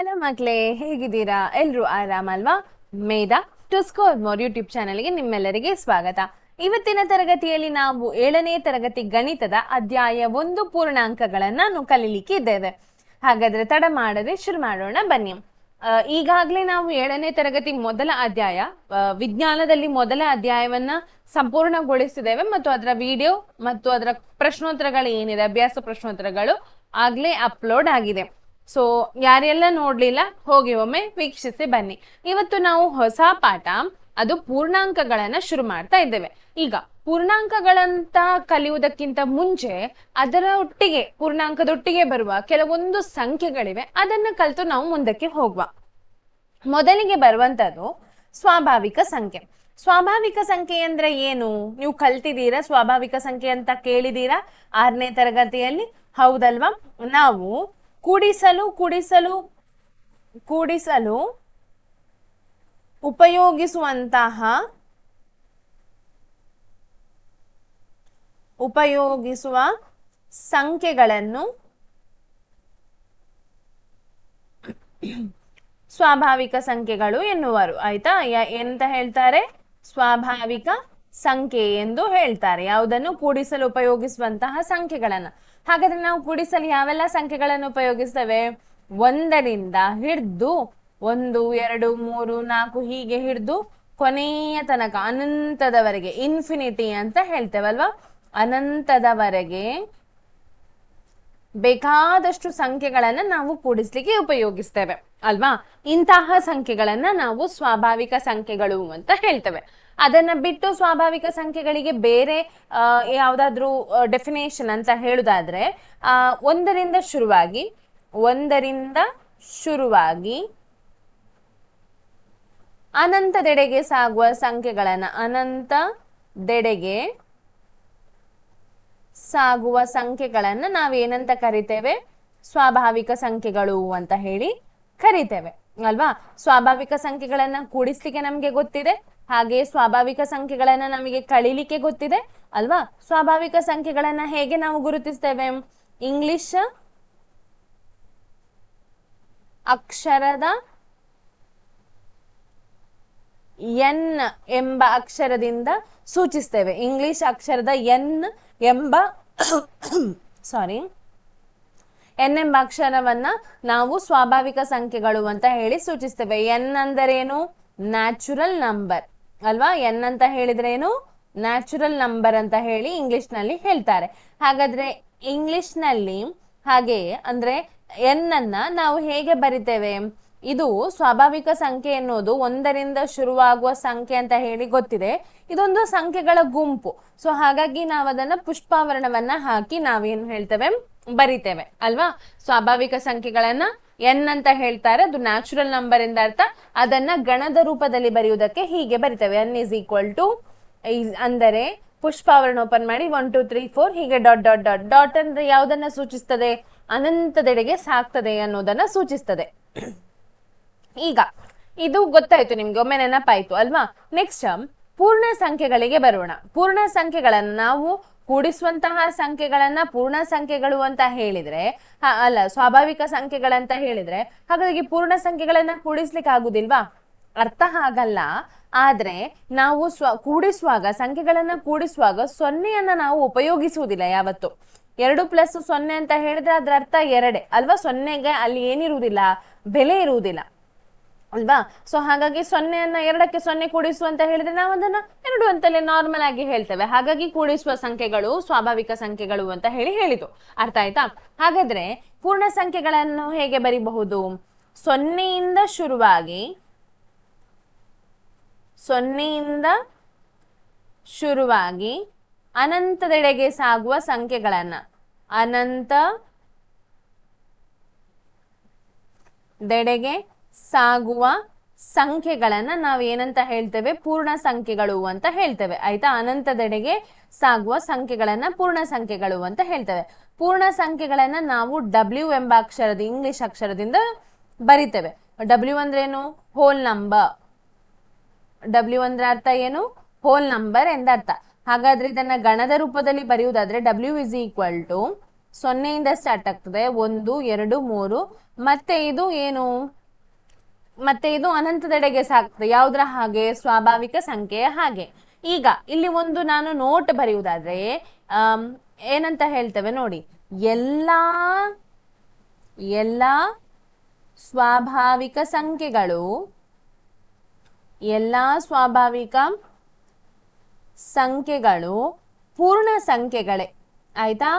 Hello ಮಕ್ಕಳೇ ಹೇಗಿದ್ದೀರಾ? ಎಲ್ರು ಆರಾಮಲ್ವಾ? Medha to score more YouTube ಚಾನೆಲ್ಗೆ ನಿಮ್ಮೆಲ್ಲರಿಗೆ ಸ್ವಾಗತ. ಇವತ್ತಿನ ತರಗತಿಯಲ್ಲಿ ನಾವು ಏಳನೇ ತರಗತಿ ಗಣಿತದ ಅಧ್ಯಾಯ ಒಂದು ಪೂರ್ಣಾಂಕಗಳನ್ನ ಕಲೀಲಿಕ್ಕೆ ಇದ್ದೇವೆ. ಹಾಗಾದ್ರೆ ತಡ ಮಾಡದೆ ಶುರು ಮಾಡೋಣ, ಬನ್ನಿ. ಈಗಾಗ್ಲೇ ನಾವು ಏಳನೇ ತರಗತಿ ಮೊದಲ ಅಧ್ಯಾಯ ವಿಜ್ಞಾನದಲ್ಲಿ ಮೊದಲ ಅಧ್ಯಾಯವನ್ನ ಸಂಪೂರ್ಣಗೊಳಿಸಿದ್ದೇವೆ ಮತ್ತು ಅದರ ವಿಡಿಯೋ ಮತ್ತು ಅದರ ಪ್ರಶ್ನೋತ್ತರಗಳು ಏನಿದೆ, ಅಭ್ಯಾಸ ಪ್ರಶ್ನೋತ್ತರಗಳು ಆಗ್ಲೇ ಅಪ್ಲೋಡ್ ಆಗಿದೆ. ಸೊ ಯಾರೆಲ್ಲ ನೋಡ್ಲಿಲ್ಲ, ಹೋಗಿ ಒಮ್ಮೆ ವೀಕ್ಷಿಸಿ ಬನ್ನಿ. ಇವತ್ತು ನಾವು ಹೊಸ ಪಾಠ, ಅದು ಪೂರ್ಣಾಂಕಗಳನ್ನ ಶುರು ಮಾಡ್ತಾ ಇದ್ದೇವೆ. ಈಗ, ಪೂರ್ಣಾಂಕಗಳಂತ ಕಲಿಯುವುದಕ್ಕಿಂತ ಮುಂಚೆ, ಅದರ ಒಟ್ಟಿಗೆ, ಪೂರ್ಣಾಂಕದೊಟ್ಟಿಗೆ ಬರುವ ಕೆಲವೊಂದು ಸಂಖ್ಯೆಗಳಿವೆ. ಅದನ್ನ ಕಲಿತು ನಾವು ಮುಂದಕ್ಕೆ ಹೋಗುವ. ಮೊದಲಿಗೆ ಬರುವಂತದ್ದು ಸ್ವಾಭಾವಿಕ ಸಂಖ್ಯೆ. ಸ್ವಾಭಾವಿಕ ಸಂಖ್ಯೆ ಅಂದ್ರೆ ಏನು? ನೀವು ಕಲ್ತಿದ್ದೀರಾ ಸ್ವಾಭಾವಿಕ ಸಂಖ್ಯೆ ಅಂತ ಕೇಳಿದೀರಾ ಆರನೇ ತರಗತಿಯಲ್ಲಿ? ಹೌದಲ್ವಾ? ನಾವು ಕೂಡಿಸಲು ಕೂಡಿಸಲು ಕೂಡಿಸಲು ಉಪಯೋಗಿಸುವಂತಹ, ಉಪಯೋಗಿಸುವ ಸಂಖ್ಯೆಗಳನ್ನು ಸ್ವಾಭಾವಿಕ ಸಂಖ್ಯೆಗಳು ಎನ್ನುವರು. ಆಯ್ತಾ? ಎಂತ ಹೇಳ್ತಾರೆ? ಸ್ವಾಭಾವಿಕ ಸಂಖ್ಯೆ ಎಂದು ಹೇಳ್ತಾರೆ. ಯಾವುದನ್ನು? ಕೂಡಿಸಲು ಉಪಯೋಗಿಸುವಂತಹ ಸಂಖ್ಯೆಗಳನ್ನ. ಹಾಗಾದ್ರೆ ನಾವು ಕೂಡಿಸಲು ಯಾವೆಲ್ಲ ಸಂಖ್ಯೆಗಳನ್ನು ಉಪಯೋಗಿಸ್ತೇವೆ? ಒಂದರಿಂದ ಹಿಡ್ದು ಒಂದು, ಎರಡು, ಮೂರು, ನಾಲ್ಕು ಹೀಗೆ ಹಿಡ್ದು ಕೊನೆಯ ತನಕ, ಅನಂತದವರೆಗೆ ಇನ್ಫಿನಿಟಿ ಅಂತ ಹೇಳ್ತೇವಲ್ವಾ? ಅನಂತದವರೆಗೆ ಬೇಕಾದಷ್ಟು ಸಂಖ್ಯೆಗಳನ್ನ ನಾವು ಕೂಡಿಸ್ಲಿಕ್ಕೆ ಉಪಯೋಗಿಸ್ತೇವೆ, ಅಲ್ವಾ? ಇಂತಹ ಸಂಖ್ಯೆಗಳನ್ನ ನಾವು ಸ್ವಾಭಾವಿಕ ಸಂಖ್ಯೆಗಳು ಅಂತ ಹೇಳ್ತೇವೆ. ಅದನ್ನ ಬಿಟ್ಟು ಸ್ವಾಭಾವಿಕ ಸಂಖ್ಯೆಗಳಿಗೆ ಬೇರೆ ಯಾವ್ದಾದ್ರು ಡೆಫಿನೇಷನ್ ಅಂತ ಹೇಳುದಾದ್ರೆ, ಆ, ಒಂದರಿಂದ ಶುರುವಾಗಿ ಒಂದರಿಂದ ಶುರುವಾಗಿ, ಅನಂತದೆಡೆಗೆ ಸಾಗುವ ಸಂಖ್ಯೆಗಳನ್ನ ಅನಂತ ದೆಡೆಗೆ ಸಾಗುವ ಸಂಖ್ಯೆಗಳನ್ನ ನಾವೇನಂತ ಕರಿತೇವೆ? ಸ್ವಾಭಾವಿಕ ಸಂಖ್ಯೆಗಳು ಅಂತ ಹೇಳಿ ಕರಿತೇವೆ, ಅಲ್ವಾ? ಸ್ವಾಭಾವಿಕ ಸಂಖ್ಯೆಗಳನ್ನ ಕೂಡಿಸ್ಲಿಕ್ಕೆ ನಮ್ಗೆ ಗೊತ್ತಿದೆ. ಹಾಗೆ ಸ್ವಾಭಾವಿಕ ಸಂಖ್ಯೆಗಳನ್ನ ನಮಗೆ ಕಳಿಲಿಕ್ಕೆ ಗೊತ್ತಿದೆ ಅಲ್ವಾ? ಸ್ವಾಭಾವಿಕ ಸಂಖ್ಯೆಗಳನ್ನ ಹೇಗೆ ನಾವು ಗುರುತಿಸ್ತೇವೆ? ಇಂಗ್ಲಿಷ್ ಅಕ್ಷರದ ಎನ್ ಎಂಬ ಅಕ್ಷರದಿಂದ ಸೂಚಿಸ್ತೇವೆ. ಇಂಗ್ಲಿಷ್ ಅಕ್ಷರದ ಎನ್ ಎಂಬ ಸಾರಿ ಎನ್ ಎಂಬ ಅಕ್ಷರವನ್ನ ನಾವು ಸ್ವಾಭಾವಿಕ ಸಂಖ್ಯೆಗಳು ಅಂತ ಹೇಳಿ ಸೂಚಿಸ್ತೇವೆ. ಎನ್ ಅಂದರೇನು? ನ್ಯಾಚುರಲ್ ನಂಬರ್ ಅಲ್ವಾ? ಎನ್ ಅಂತ ಹೇಳಿದ್ರೆ ಏನು ನ್ಯಾಚುರಲ್ ನಂಬರ್ ಅಂತ ಹೇಳಿ ಇಂಗ್ಲಿಷ್ನಲ್ಲಿ ಹೇಳ್ತಾರೆ. ಹಾಗಾದ್ರೆ ಇಂಗ್ಲಿಷ್ನಲ್ಲಿ ಹಾಗೆ ಅಂದ್ರೆ ಎನ್ ಅನ್ನ ನಾವು ಹೇಗೆ ಬರಿತೇವೆ? ಇದು ಸ್ವಾಭಾವಿಕ ಸಂಖ್ಯೆ ಎನ್ನುವುದು ಒಂದರಿಂದ ಶುರುವಾಗುವ ಸಂಖ್ಯೆ ಅಂತ ಹೇಳಿ ಗೊತ್ತಿದೆ. ಇದೊಂದು ಸಂಖ್ಯೆಗಳ ಗುಂಪು. ಸೊ ಹಾಗಾಗಿ ನಾವು ಅದನ್ನ ಪುಷ್ಪಾವರಣವನ್ನ ಹಾಕಿ ನಾವೇನು ಹೇಳ್ತೇವೆ? ಬರಿತೇವೆ. ಅಲ್ವಾ? ಸ್ವಾಭಾವಿಕ ಸಂಖ್ಯೆಗಳನ್ನ ಎನ್ ಅಂತ ಹೇಳ್ತಾರೆ, ಅದು ನ್ಯಾಚುರಲ್ ನಂಬರ್ ಎಂದ ಅರ್ಥ. ಅದನ್ನ ಗಣದ ರೂಪದಲ್ಲಿ ಬರೆಯುವುದಕ್ಕೆ ಹೀಗೆ ಬರಿತೇವೆ. ಎನ್ ಇಸ್ ಈಕ್ವಲ್ ಟು ಅಂದರೆ ಪುಷ್ಪಾವರಣ ಓಪನ್ ಮಾಡಿ ಒನ್ ಟು ತ್ರೀ ಫೋರ್ ಹೀಗೆ ಡಾಟ್ ಡಾಟ್ ಡಾಟ್ ಡಾಟ್ ಅಂದ್ರೆ ಯಾವುದನ್ನ ಸೂಚಿಸ್ತದೆ? ಅನಂತದೆಡೆಗೆ ಸಾಕ್ತದೆ ಅನ್ನೋದನ್ನ ಸೂಚಿಸ್ತದೆ. ಈಗ, ಇದು ಗೊತ್ತಾಯ್ತು ನಿಮ್ಗೆ, ಒಮ್ಮೆ ನೆನಪಾಯ್ತು ಅಲ್ವಾ? ನೆಕ್ಸ್ಟ್ ಪೂರ್ಣ ಸಂಖ್ಯೆಗಳಿಗೆ ಬರೋಣ. ಪೂರ್ಣ ಸಂಖ್ಯೆಗಳನ್ನ ನಾವು ಕೂಡಿಸುವಂತಹ ಸಂಖ್ಯೆಗಳನ್ನ ಪೂರ್ಣ ಸಂಖ್ಯೆಗಳು ಅಂತ ಹೇಳಿದ್ರೆ ಅಲ್ಲ, ಸ್ವಾಭಾವಿಕ ಸಂಖ್ಯೆಗಳಂತ ಹೇಳಿದ್ರೆ, ಹಾಗಾಗಿ ಪೂರ್ಣ ಸಂಖ್ಯೆಗಳನ್ನ ಕೂಡಿಸ್ಲಿಕ್ಕೆ ಆಗುದಿಲ್ವಾ? ಅರ್ಥ ಹಾಗಲ್ಲ ಆದ್ರೆ ನಾವು ಸ್ವ, ಕೂಡಿಸುವಾಗ, ಸಂಖ್ಯೆಗಳನ್ನ ಕೂಡಿಸುವಾಗ ಸೊನ್ನೆಯನ್ನ ನಾವು ಉಪಯೋಗಿಸುವುದಿಲ್ಲ ಯಾವತ್ತು. ಎರಡು ಪ್ಲಸ್ ಸೊನ್ನೆ ಅಂತ ಹೇಳಿದ್ರೆ ಅದ್ರ ಅರ್ಥ ಎರಡೇ. ಅಲ್ವಾ? ಸೊನ್ನೆಗೆ ಅಲ್ಲಿ ಏನಿರುವುದಿಲ್ಲ, ಬೆಲೆ ಇರುವುದಿಲ್ಲ. ಅಲ್ವಾ? ಸೊ ಹಾಗಾಗಿ ಸೊನ್ನೆಯನ್ನ ಎರಡಕ್ಕೆ ಸೊನ್ನೆ ಕೂಡಿಸು ಅಂತ ಹೇಳಿದ್ರೆ ನಾವು ಅದನ್ನ ಎರಡು ಅಂತಲೇ ನಾರ್ಮಲ್ ಆಗಿ ಹೇಳ್ತೇವೆ. ಹಾಗಾಗಿ ಕೂಡಿಸುವ ಸಂಖ್ಯೆಗಳು ಸ್ವಾಭಾವಿಕ ಸಂಖ್ಯೆಗಳು ಅಂತ ಹೇಳಿ ಹೇಳಿತು ಅರ್ಥ ಆಯ್ತಾ? ಹಾಗಾದ್ರೆ ಪೂರ್ಣ ಸಂಖ್ಯೆಗಳನ್ನು ಹೇಗೆ ಬರಿಬಹುದು? ಸೊನ್ನೆಯಿಂದ ಶುರುವಾಗಿ ಸೊನ್ನೆಯಿಂದ ಶುರುವಾಗಿ ಅನಂತದೆಡೆಗೆ ಸಾಗುವ ಸಂಖ್ಯೆಗಳನ್ನ. ಅನಂತ ದೆಡೆಗೆ ಸಾಗುವ ಸಂಖ್ಯೆಗಳನ್ನ ನಾವು ಏನಂತ ಹೇಳ್ತೇವೆ? ಪೂರ್ಣ ಸಂಖ್ಯೆಗಳು ಅಂತ ಹೇಳ್ತೇವೆ. ಆಯ್ತಾ? ಅನಂತದೆಡೆಗೆ ಸಾಗುವ ಸಂಖ್ಯೆಗಳನ್ನ ಪೂರ್ಣ ಸಂಖ್ಯೆಗಳು ಅಂತ ಹೇಳ್ತೇವೆ. ಪೂರ್ಣ ಸಂಖ್ಯೆಗಳನ್ನ ನಾವು ಡಬ್ಲ್ಯೂ ಎಂಬ ಅಕ್ಷರದ ಇಂಗ್ಲಿಷ್ ಅಕ್ಷರದಿಂದ ಬರಿತೇವೆ. ಡಬ್ಲ್ಯೂ ಅಂದ್ರೇನು ಹೋಲ್ ನಂಬರ್ ಡಬ್ಲ್ಯೂ ಅಂದ್ರೆ ಅರ್ಥ ಏನು? ಹೋಲ್ ನಂಬರ್ ಎಂದರ್ಥ ಹಾಗಾದ್ರೆ ಇದನ್ನ ಗಣದ ರೂಪದಲ್ಲಿ ಬರೆಯುವುದಾದ್ರೆ ಡಬ್ಲ್ಯೂ ಇಸ್ ಈಕ್ವಲ್ ಟು ಸೊನ್ನೆಯಿಂದ ಸ್ಟಾರ್ಟ್ ಆಗ್ತದೆ. ಒಂದು, ಎರಡು, ಮೂರು. ಮತ್ತೆ ಇದು ಏನು? ಮತ್ತೆ ಇದು ಅನಂತದೆಡೆಗೆ ಸಾಕ್ತದೆ ಯಾವುದರ ಹಾಗೆ? ಸ್ವಾಭಾವಿಕ ಸಂಖ್ಯೆಯ ಹಾಗೆ. ಈಗ ಇಲ್ಲಿ ಒಂದು ನಾನು ನೋಟ್ ಬರೆಯುವುದಾದ್ರೆ ಏನಂತ ಹೇಳ್ತೇವೆ ನೋಡಿ. ಎಲ್ಲಾ ಎಲ್ಲಾ ಸ್ವಾಭಾವಿಕ ಸಂಖ್ಯೆಗಳು, ಎಲ್ಲಾ ಸ್ವಾಭಾವಿಕ ಸಂಖ್ಯೆಗಳು ಪೂರ್ಣ ಸಂಖ್ಯೆಗಳೇ. ಆಯ್ತಾ?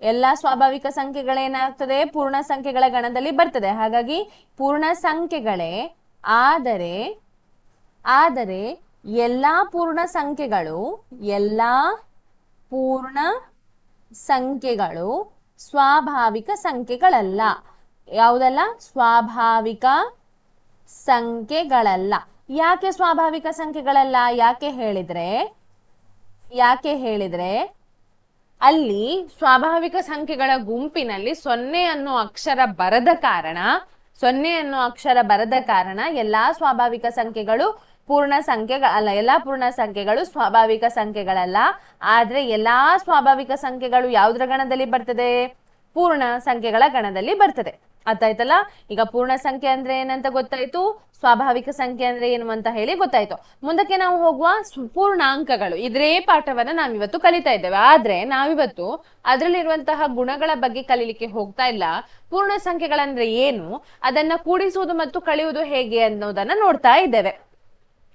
ಎಲ್ಲ ಸ್ವಾಭಾವಿಕ ಸಂಖ್ಯೆಗಳೇನಾಗ್ತದೆ ಪೂರ್ಣ ಸಂಖ್ಯೆಗಳ ಗಣದಲ್ಲಿ ಬರ್ತದೆ. ಹಾಗಾಗಿ ಪೂರ್ಣ ಸಂಖ್ಯೆಗಳೇ ಆದರೆ ಆದರೆ ಎಲ್ಲಾ ಪೂರ್ಣ ಸಂಖ್ಯೆಗಳು, ಎಲ್ಲಾ ಪೂರ್ಣ ಸಂಖ್ಯೆಗಳು ಸ್ವಾಭಾವಿಕ ಸಂಖ್ಯೆಗಳಲ್ಲ. ಯಾವುದಲ್ಲ? ಸ್ವಾಭಾವಿಕ ಸಂಖ್ಯೆಗಳಲ್ಲ. ಯಾಕೆ ಸ್ವಾಭಾವಿಕ ಸಂಖ್ಯೆಗಳಲ್ಲ? ಯಾಕೆ ಹೇಳಿದ್ರೆ ಯಾಕೆ ಹೇಳಿದ್ರೆ ಅಲ್ಲಿ ಸ್ವಾಭಾವಿಕ ಸಂಖ್ಯೆಗಳ ಗುಂಪಿನಲ್ಲಿ ಸೊನ್ನೆ ಅನ್ನೋ ಅಕ್ಷರ ಬರದ ಕಾರಣ, ಸೊನ್ನೆ ಅನ್ನೋ ಅಕ್ಷರ ಬರದ ಕಾರಣ ಎಲ್ಲಾ ಸ್ವಾಭಾವಿಕ ಸಂಖ್ಯೆಗಳು ಪೂರ್ಣ ಸಂಖ್ಯೆಗಳ ಅಲ್ಲ, ಎಲ್ಲಾ ಪೂರ್ಣ ಸಂಖ್ಯೆಗಳು ಸ್ವಾಭಾವಿಕ ಸಂಖ್ಯೆಗಳಲ್ಲ. ಆದ್ರೆ ಎಲ್ಲಾ ಸ್ವಾಭಾವಿಕ ಸಂಖ್ಯೆಗಳು ಯಾವುದರ ಗಣದಲ್ಲಿ ಬರ್ತದೆ? ಪೂರ್ಣ ಸಂಖ್ಯೆಗಳ ಗಣದಲ್ಲಿ ಬರ್ತದೆ. ಅರ್ಥ ಆಯ್ತಲ್ಲ? ಈಗ ಪೂರ್ಣ ಸಂಖ್ಯೆ ಅಂದ್ರೆ ಏನಂತ ಗೊತ್ತಾಯ್ತು? ಸ್ವಾಭಾವಿಕ ಸಂಖ್ಯೆ ಅಂದ್ರೆ ಏನು ಅಂತ ಹೇಳಿ ಗೊತ್ತಾಯ್ತು. ಮುಂದಕ್ಕೆ ನಾವು ಹೋಗುವ ಪೂರ್ಣಾಂಕಗಳು. ಇದ್ರೇ ಪಾಠವನ್ನ ನಾವಿವತ್ತು ಕಲಿತಾ ಇದ್ದೇವೆ. ಆದ್ರೆ ನಾವಿವತ್ತು ಅದರಲ್ಲಿರುವಂತಹ ಗುಣಗಳ ಬಗ್ಗೆ ಕಲೀಲಿಕ್ಕೆ ಹೋಗ್ತಾ ಇಲ್ಲ. ಪೂರ್ಣ ಸಂಖ್ಯೆಗಳಂದ್ರೆ ಏನು? ಅದನ್ನ ಕೂಡಿಸುವುದು ಮತ್ತು ಕಳೆಯುವುದು ಹೇಗೆ ಅನ್ನೋದನ್ನ ನೋಡ್ತಾ ಇದ್ದೇವೆ.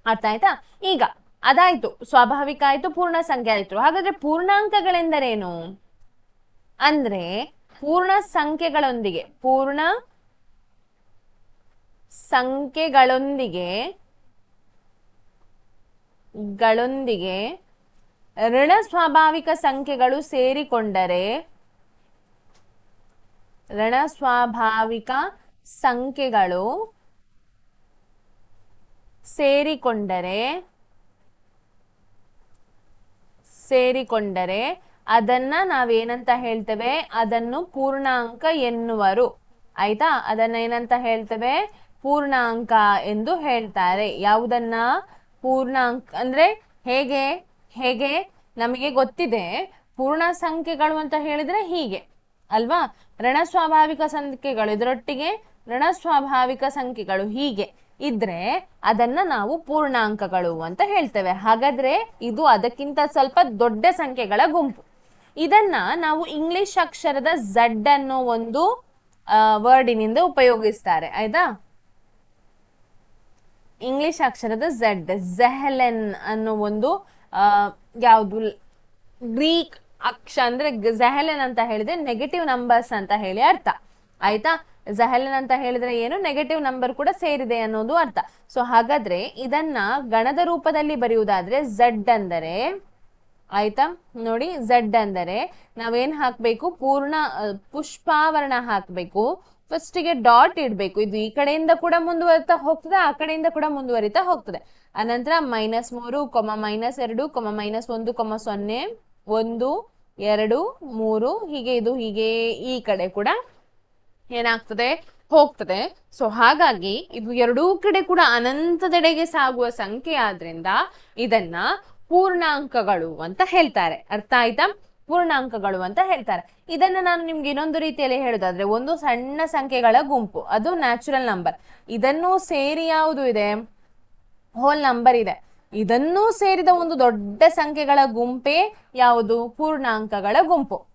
ಅರ್ಥ ಆಯ್ತಾ? ಈಗ ಅದಾಯ್ತು. ಸ್ವಾಭಾವಿಕ ಆಯ್ತು, ಪೂರ್ಣ ಸಂಖ್ಯೆ ಆಯ್ತು. ಹಾಗಾದ್ರೆ ಪೂರ್ಣಾಂಕಗಳೆಂದರೇನು? ಅಂದ್ರೆ ಪೂರ್ಣ ಸಂಖ್ಯೆಗಳೊಂದಿಗೆ ಪೂರ್ಣ ಸಂಖ್ಯೆಗಳೊಂದಿಗೆ ಗಳೊಂದಿಗೆ ಋಣ ಸ್ವಾಭಾವಿಕ ಸಂಖ್ಯೆಗಳು ಸೇರಿಕೊಂಡರೆ ಋಣ ಸ್ವಾಭಾವಿಕ ಸಂಖ್ಯೆಗಳು ಸೇರಿಕೊಂಡರೆ ಸೇರಿಕೊಂಡರೆ ಅದನ್ನ ನಾವೇನಂತ ಹೇಳ್ತೇವೆ? ಅದನ್ನು ಪೂರ್ಣಾಂಕ ಎನ್ನುವರು. ಆಯ್ತಾ? ಅದನ್ನ ಏನಂತ ಹೇಳ್ತೇವೆ? ಪೂರ್ಣಾಂಕ ಎಂದು ಹೇಳ್ತಾರೆ. ಯಾವುದನ್ನ? ಪೂರ್ಣಾಂಕ ಅಂದ್ರೆ ಹೇಗೆ? ಹೇಗೆ? ನಮಗೆ ಗೊತ್ತಿದೆ. ಪೂರ್ಣ ಸಂಖ್ಯೆಗಳು ಅಂತ ಹೇಳಿದ್ರೆ ಹೀಗೆ, ಅಲ್ವಾ? ಋಣ ಸ್ವಾಭಾವಿಕ ಸಂಖ್ಯೆಗಳು, ಇದರೊಟ್ಟಿಗೆ ಋಣ ಸ್ವಾಭಾವಿಕ ಸಂಖ್ಯೆಗಳು ಹೀಗೆ ಇದ್ರೆ ಅದನ್ನ ನಾವು ಪೂರ್ಣಾಂಕಗಳು ಅಂತ ಹೇಳ್ತೇವೆ. ಹಾಗಾದ್ರೆ ಇದು ಅದಕ್ಕಿಂತ ಸ್ವಲ್ಪ ದೊಡ್ಡ ಸಂಖ್ಯೆಗಳ ಗುಂಪು. ಇದನ್ನ ನಾವು ಇಂಗ್ಲಿಷ್ ಅಕ್ಷರದ ಝಡ್ ಅನ್ನೋ ಒಂದು ವರ್ಡಿನಿಂದ ಉಪಯೋಗಿಸ್ತಾರೆ, ಆಯ್ತಾ? ಇಂಗ್ಲಿಷ್ ಅಕ್ಷರದ ಝಡ್ ಝೆಹಲೆನ್ ಅನ್ನೋ ಒಂದು ಯಾವುದು ಗ್ರೀಕ್ ಅಕ್ಷ ಅಂದ್ರೆ ಝೆಹಲೆನ್ ಅಂತ ಹೇಳಿದ್ರೆ ನೆಗೆಟಿವ್ ನಂಬರ್ಸ್ ಅಂತ ಹೇಳಿ ಅರ್ಥ, ಆಯ್ತಾ? ಝೆಹಲೆನ್ ಅಂತ ಹೇಳಿದ್ರೆ ಏನು? ನೆಗೆಟಿವ್ ನಂಬರ್ ಕೂಡ ಸೇರಿದೆ ಅನ್ನೋದು ಅರ್ಥ. ಸೊ ಹಾಗಾದ್ರೆ ಇದನ್ನ ಗಣದ ರೂಪದಲ್ಲಿ ಬರೆಯುವುದಾದ್ರೆ ಝಡ್ ಅಂದರೆ ಆಯ್ತಾ? ನೋಡಿ ಝಡ್ ಅಂದರೆ ನಾವೇನ್ ಹಾಕ್ಬೇಕು? ಪೂರ್ಣ ಪುಷ್ಪಾವರಣ ಹಾಕ್ಬೇಕು. ಫಸ್ಟಿಗೆ ಡಾಟ್ ಇಡ್ಬೇಕು. ಇದು ಈ ಕಡೆಯಿಂದ ಕೂಡ ಮುಂದುವರಿತಾ ಹೋಗ್ತದೆ, ಆ ಕಡೆಯಿಂದ ಕೂಡ ಮುಂದುವರಿತಾ ಹೋಗ್ತದೆ. ಅನಂತರ ಮೈನಸ್ ಮೂರು ಕೊಮ ಮೈನಸ್ ಎರಡು ಕೊಮ ಮೈನಸ್ ಒಂದು ಕೊಮ ಸೊನ್ನೆ, ಒಂದು, ಎರಡು, ಮೂರು, ಹೀಗೆ ಇದು, ಹೀಗೆ ಈ ಕಡೆ ಕೂಡ ಏನಾಗ್ತದೆ? ಹೋಗ್ತದೆ. ಸೊ ಹಾಗಾಗಿ ಇದು ಎರಡೂ ಕಡೆ ಕೂಡ ಅನಂತದೆಡೆಗೆ ಸಾಗುವ ಸಂಖ್ಯೆ ಆದ್ರಿಂದ ಇದನ್ನ ಪೂರ್ಣಾಂಕಗಳು ಅಂತ ಹೇಳ್ತಾರೆ. ಅರ್ಥ ಆಯ್ತಾ? ಪೂರ್ಣಾಂಕಗಳು ಅಂತ ಹೇಳ್ತಾರೆ. ಇದನ್ನ ನಾನು ನಿಮ್ಗೆ ಇನ್ನೊಂದು ರೀತಿಯಲ್ಲಿ ಹೇಳುದಾದ್ರೆ, ಒಂದು ಸಣ್ಣ ಸಂಖ್ಯೆಗಳ ಗುಂಪು, ಅದು ನ್ಯಾಚುರಲ್ ನಂಬರ್ ಇದನ್ನು ಸೇರಿ ಯಾವುದು ಇದೆ? ಹೋಲ್ ನಂಬರ್ ಇದೆ. ಇದನ್ನೂ ಸೇರಿದ ಒಂದು ದೊಡ್ಡ ಸಂಖ್ಯೆಗಳ ಗುಂಪೇ ಯಾವುದು? ಪೂರ್ಣಾಂಕಗಳ ಗುಂಪು.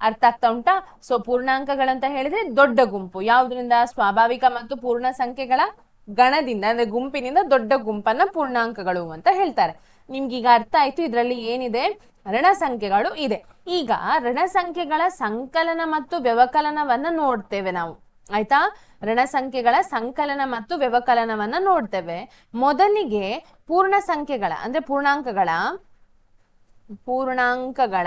ಅರ್ಥ ಆಗ್ತಾ ಉಂಟಾ? ಸೊ ಪೂರ್ಣಾಂಕಗಳಂತ ಹೇಳಿದ್ರೆ ದೊಡ್ಡ ಗುಂಪು. ಯಾವುದರಿಂದ? ಸ್ವಾಭಾವಿಕ ಮತ್ತು ಪೂರ್ಣ ಸಂಖ್ಯೆಗಳ ಗಣದಿಂದ, ಅಂದ್ರೆ ಗುಂಪಿನಿಂದ ದೊಡ್ಡ ಗುಂಪನ್ನ ಪೂರ್ಣಾಂಕಗಳು ಅಂತ ಹೇಳ್ತಾರೆ. ನಿಮ್ಗೆ ಈಗ ಅರ್ಥ ಆಯ್ತು, ಇದರಲ್ಲಿ ಏನಿದೆ? ಋಣ ಸಂಖ್ಯೆಗಳು ಇದೆ. ಈಗ ಋಣ ಸಂಖ್ಯೆಗಳ ಸಂಕಲನ ಮತ್ತು ವ್ಯವಕಲನವನ್ನ ನೋಡ್ತೇವೆ ನಾವು. ಆಯ್ತಾ? ಋಣ ಸಂಖ್ಯೆಗಳ ಸಂಕಲನ ಮತ್ತು ವ್ಯವಕಲನವನ್ನ ನೋಡ್ತೇವೆ. ಮೊದಲಿಗೆ ಪೂರ್ಣ ಸಂಖ್ಯೆಗಳ ಅಂದ್ರೆ ಪೂರ್ಣಾಂಕಗಳ ಪೂರ್ಣಾಂಕಗಳ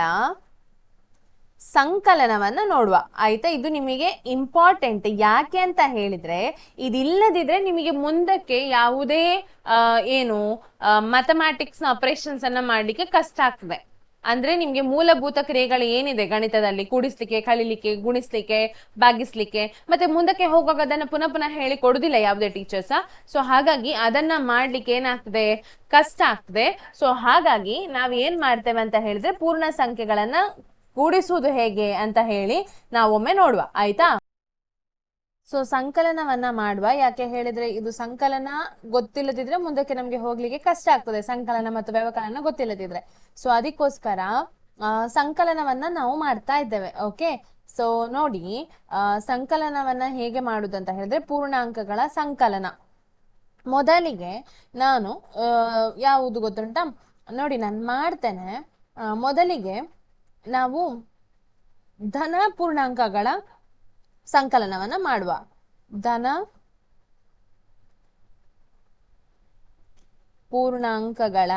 ಸಂಕಲನವನ್ನ ನೋಡುವ. ಆಯ್ತಾ? ಇದು ನಿಮಗೆ ಇಂಪಾರ್ಟೆಂಟ್ ಯಾಕೆ ಅಂತ ಹೇಳಿದ್ರೆ, ಇದಿಲ್ಲದಿದ್ರೆ ನಿಮಗೆ ಮುಂದಕ್ಕೆ ಯಾವುದೇ ಏನು ಮ್ಯಾಥಮ್ಯಾಟಿಕ್ಸ್ನ ಆಪರೇಷನ್ಸ್ ಅನ್ನ ಮಾಡ್ಲಿಕ್ಕೆ ಕಷ್ಟ ಆಗ್ತದೆ. ಅಂದ್ರೆ ನಿಮ್ಗೆ ಮೂಲಭೂತ ಕ್ರಿಯೆಗಳು ಏನಿದೆ? ಗಣಿತದಲ್ಲಿ ಕೂಡಿಸ್ಲಿಕ್ಕೆ ಕಳಿಲಿಕ್ಕೆ ಗುಣಿಸ್ಲಿಕ್ಕೆ ಭಾಗಿಸ್ಲಿಕ್ಕೆ ಮತ್ತೆ ಮುಂದಕ್ಕೆ ಹೋಗುವಾಗ ಅದನ್ನ ಪುನಃ ಪುನಃ ಹೇಳಿ ಕೊಡುದಿಲ್ಲ ಯಾವುದೇ ಟೀಚರ್ಸ್ ಸೊ ಹಾಗಾಗಿ ಅದನ್ನ ಮಾಡ್ಲಿಕ್ಕೆ ಏನಾಗ್ತದೆ? ಕಷ್ಟ ಆಗ್ತದೆ. ಸೊ ಹಾಗಾಗಿ ನಾವ್ ಏನ್ ಮಾಡ್ತೇವೆ ಅಂತ ಹೇಳಿದ್ರೆ ಪೂರ್ಣ ಸಂಖ್ಯೆಗಳನ್ನ ಕೂಡಿಸುವುದು ಹೇಗೆ ಅಂತ ಹೇಳಿ ನಾವೊಮ್ಮೆ ನೋಡುವ, ಆಯ್ತಾ? ಸೊ ಸಂಕಲನವನ್ನ ಮಾಡುವ. ಯಾಕೆ ಹೇಳಿದ್ರೆ ಇದು ಸಂಕಲನ ಗೊತ್ತಿಲ್ಲದಿದ್ರೆ ಮುಂದಕ್ಕೆ ನಮ್ಗೆ ಹೋಗ್ಲಿಕ್ಕೆ ಕಷ್ಟ ಆಗ್ತದೆ. ಸಂಕಲನ ಮತ್ತು ವ್ಯವಕಲನ ಗೊತ್ತಿಲ್ಲದಿದ್ರೆ. ಸೊ ಅದಕ್ಕೋಸ್ಕರ ಸಂಕಲನವನ್ನ ನಾವು ಮಾಡ್ತಾ ಇದ್ದೇವೆ, ಓಕೆ? ಸೊ ನೋಡಿ ಸಂಕಲನವನ್ನ ಹೇಗೆ ಮಾಡುದಂತ ಹೇಳಿದ್ರೆ ಪೂರ್ಣಾಂಕಗಳ ಸಂಕಲನ. ಮೊದಲಿಗೆ ನಾನು ಯಾವುದು ಗೊತ್ತುಂಟ? ನೋಡಿ, ನಾನು ಮಾಡ್ತೇನೆ. ಮೊದಲಿಗೆ ನಾವು ಧನ ಪೂರ್ಣಾಂಕಗಳ ಸಂಕಲನವನ್ನ ಮಾಡುವ. ಧನ ಪೂರ್ಣಾಂಕಗಳ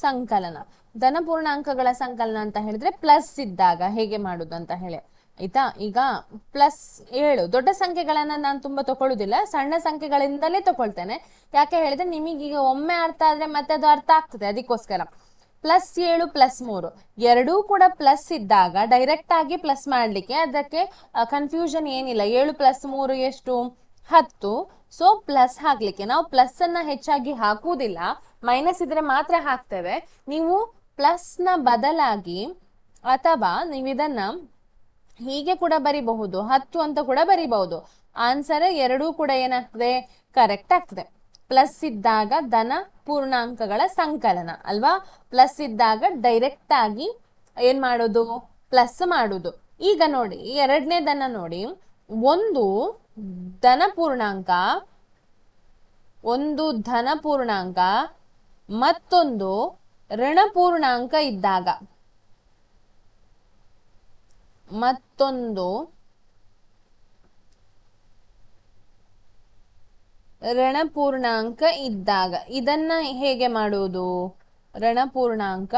ಸಂಕಲನ. ಧನ ಪೂರ್ಣಾಂಕಗಳ ಸಂಕಲನ ಅಂತ ಹೇಳಿದ್ರೆ ಪ್ಲಸ್ ಇದ್ದಾಗ ಹೇಗೆ ಮಾಡುದು ಅಂತ ಹೇಳಿ. ಆಯ್ತಾ? ಈಗ ಪ್ಲಸ್ ಏಳು. ದೊಡ್ಡ ಸಂಖ್ಯೆಗಳನ್ನ ನಾನು ತುಂಬಾ ತಗೊಳ್ಳುದಿಲ್ಲ ಸಣ್ಣ ಸಂಖ್ಯೆಗಳಿಂದಲೇ ತಗೊಳ್ತೇನೆ ಯಾಕೆ ಹೇಳಿದ್ರೆ ನಿಮಗೀಗ ಒಮ್ಮೆ ಅರ್ಥ ಆದ್ರೆ ಮತ್ತೆ ಅದು ಅರ್ಥ ಆಗ್ತದೆ ಅದಕ್ಕೋಸ್ಕರ. ಪ್ಲಸ್ ಏಳು ಪ್ಲಸ್ ಮೂರು. ಎರಡೂ ಕೂಡ ಪ್ಲಸ್ ಇದ್ದಾಗ ಡೈರೆಕ್ಟ್ ಆಗಿ ಪ್ಲಸ್ ಮಾಡ್ಲಿಕ್ಕೆ ಅದಕ್ಕೆ ಕನ್ಫ್ಯೂಷನ್ ಏನಿಲ್ಲ. ಏಳು ಪ್ಲಸ್ ಮೂರು ಎಷ್ಟು? ಹತ್ತು. ಸೊ ಪ್ಲಸ್ ಹಾಕ್ಲಿಕ್ಕೆ. ನಾವು ಪ್ಲಸ್ ಅನ್ನ ಹೆಚ್ಚಾಗಿ ಹಾಕುವುದಿಲ್ಲ. ಮೈನಸ್ ಇದ್ರೆ ಮಾತ್ರ ಹಾಕ್ತೇವೆ. ನೀವು ಪ್ಲಸ್ನ ಬದಲಾಗಿ ಅಥವಾ ನೀವು ಇದನ್ನ ಹೀಗೆ ಕೂಡ ಬರಿಬಹುದು, ಹತ್ತು ಅಂತ ಕೂಡ ಬರಿಬಹುದು. ಆನ್ಸರ್ ಎರಡೂ ಕೂಡ ಏನಾಗ್ತದೆ? ಕರೆಕ್ಟ್ ಆಗ್ತದೆ. ಪ್ಲಸ್ ಇದ್ದಾಗ ಧನ, ಪೂರ್ಣಾಂಕಗಳ ಸಂಕಲನ, ಅಲ್ವಾ? ಪ್ಲಸ್ ಇದ್ದಾಗ ಡೈರೆಕ್ಟ್ ಆಗಿ ಏನ್ ಮಾಡೋದು? ಪ್ಲಸ್ ಮಾಡುದು. ಈಗ ನೋಡಿ ಎರಡನೇದನ್ನ ನೋಡಿ, ಒಂದು ಧನ ಪೂರ್ಣಾಂಕ, ಒಂದು ಧನ ಪೂರ್ಣಾಂಕ, ಮತ್ತೊಂದು ಋಣ ಪೂರ್ಣಾಂಕ ಇದ್ದಾಗ ಮತ್ತೊಂದು ಋಣಪೂರ್ಣಾಂಕ ಇದ್ದಾಗ, ಇದನ್ನ ಹೇಗೆ ಮಾಡುವುದು? ಋಣಪೂರ್ಣಾಂಕ